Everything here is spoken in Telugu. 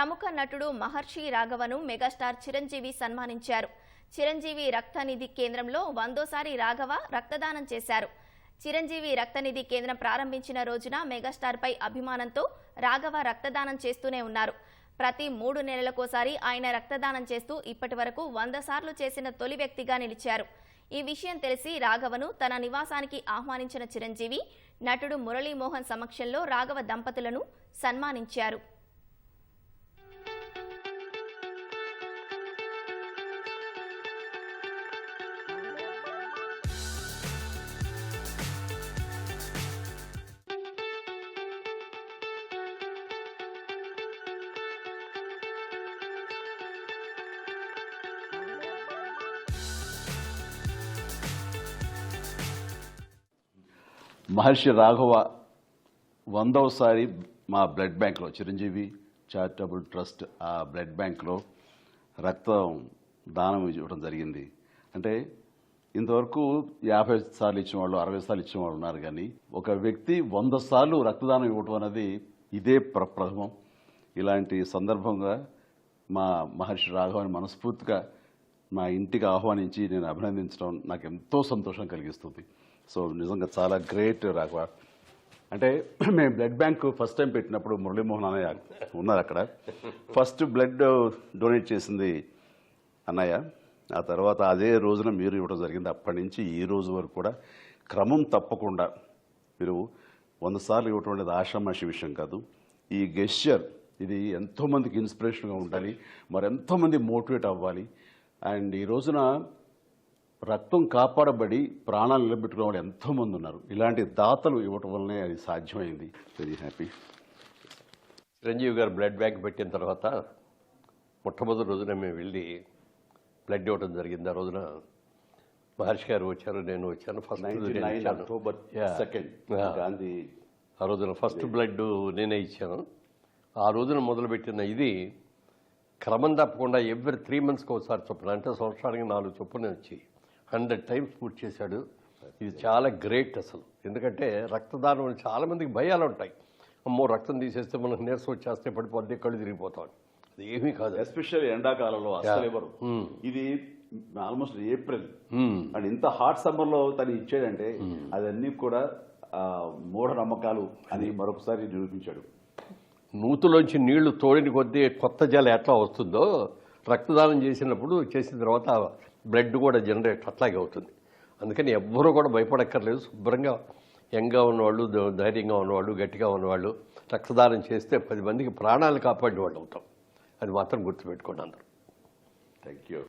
ప్రముఖ నటుడు మహర్షి రాఘవను మెగాస్టార్ చిరంజీవి సన్మానించారు. చిరంజీవి రక్తనిధి కేంద్రంలో వందోసారి రాఘవ రక్తదానం చేశారు. చిరంజీవి రక్తనిధి కేంద్రం ప్రారంభించిన రోజున మెగాస్టార్పై అభిమానంతో రాఘవ రక్తదానం చేస్తూనే ఉన్నారు. ప్రతి మూడు నెలలకోసారి ఆయన రక్తదానం చేస్తూ ఇప్పటి వరకు వంద సార్లు చేసిన తొలి వ్యక్తిగా నిలిచారు. ఈ విషయం తెలిసి రాఘవను తన నివాసానికి ఆహ్వానించిన చిరంజీవి నటుడు మురళీమోహన్ సమక్షంలో రాఘవ దంపతులను సన్మానించారు. మహర్షి రాఘవ వందవసారి మా బ్లడ్ బ్యాంక్లో చిరంజీవి చారిటబుల్ ట్రస్ట్ ఆ బ్లడ్ బ్యాంక్లో రక్తం దానం ఇవ్వడం జరిగింది. అంటే ఇంతవరకు యాభై సార్లు ఇచ్చిన వాళ్ళు అరవై సార్లు ఇచ్చిన వాళ్ళు ఉన్నారు కానీ ఒక వ్యక్తి వంద సార్లు రక్తదానం ఇవ్వటం అనేది ఇదే ప్రథమం. ఇలాంటి సందర్భంగా మా మహర్షి రాఘవాన్ని మనస్ఫూర్తిగా మా ఇంటికి ఆహ్వానించి నేను అభినందించడం నాకు ఎంతో సంతోషం కలిగిస్తుంది. సో నిజంగా చాలా గ్రేట్ రాఘవ. అంటే మేము బ్లడ్ బ్యాంక్ ఫస్ట్ టైం పెట్టినప్పుడు మురళీమోహన్ అన్నయ్య ఉన్నారు అక్కడ. ఫస్ట్ బ్లడ్ డొనేట్ చేసింది అన్నయ్య. ఆ తర్వాత అదే రోజున మీరు ఇవ్వడం జరిగింది. అప్పటి నుంచి ఈ రోజు వరకు కూడా క్రమం తప్పకుండా మీరు వంద సార్లు ఇవ్వటం అనేది ఆషామాషి విషయం కాదు. ఈ గెస్చర్ ఇది ఎంతోమందికి ఇన్స్పిరేషన్గా ఉండాలి. మరి ఎంతోమంది మోటివేట్ అవ్వాలి. అండ్ ఈ రోజున రక్తం కాపాడబడి ప్రాణాలు నిలబెట్టుకునే వాళ్ళు ఎంతోమంది ఉన్నారు. ఇలాంటి దాతలు ఇవ్వటం వల్లనే అది సాధ్యమైంది. వెరీ హ్యాపీ చిరంజీవి గారు బ్లడ్ బ్యాంక్ పెట్టిన తర్వాత మొట్టమొదటి రోజున మేము వెళ్ళి బ్లడ్ ఇవ్వడం జరిగింది. ఆ రోజున మహర్షి గారు వచ్చారు నేను వచ్చాను. First October. సెకండ్. గాంధీ ఆ రోజున ఫస్ట్ బ్లడ్ నేనే ఇచ్చాను. ఆ రోజున మొదలుపెట్టిన ఇది క్రమం తప్పకుండా ఎవ్రీ త్రీ మంత్స్కి ఒకసారి చొప్పున అంటే సంవత్సరానికి నాలుగు చొప్పున వచ్చి హండ్రెడ్ టైమ్స్ పూర్తి చేశాడు. ఇది చాలా గ్రేట్ అసలు. ఎందుకంటే రక్తదానం అని చాలా మందికి భయాలు ఉంటాయి. అమ్మో రక్తం తీసేస్తే మనకు నీరసం వచ్చేస్తే పడిపోద్ది కళ్ళు తిరిగిపోతాం. అది ఏమీ కాదు. ఎస్పెషల్లీ ఎండాకాలంలో అసలు ఇది ఆల్మోస్ట్ ఏప్రిల్. అండ్ ఇంత హాట్ సమ్మర్లో తను ఇచ్చాడంటే అదన్నీ కూడా మూఢనమ్మకాలు అని మరొకసారి నిరూపించాడు. నూతులోంచి నీళ్ళు తోడిన కొద్దీ కొత్త జలం ఎట్లా వస్తుందో రక్తదానం చేసినప్పుడు చేసిన తర్వాత బ్లడ్ కూడా జనరేట్ అట్లాగే అవుతుంది. అందుకని ఎవ్వరూ కూడా భయపడక్కర్లేదు. శుభ్రంగా యంగ్గా ఉన్నవాళ్ళు ధైర్యంగా ఉన్నవాళ్ళు గట్టిగా ఉన్నవాళ్ళు రక్తదానం చేస్తే పది మందికి ప్రాణాలు కాపాడిన వాళ్ళు అవుతాం అది మాత్రం గుర్తుపెట్టుకోండి అందరూ. Thank you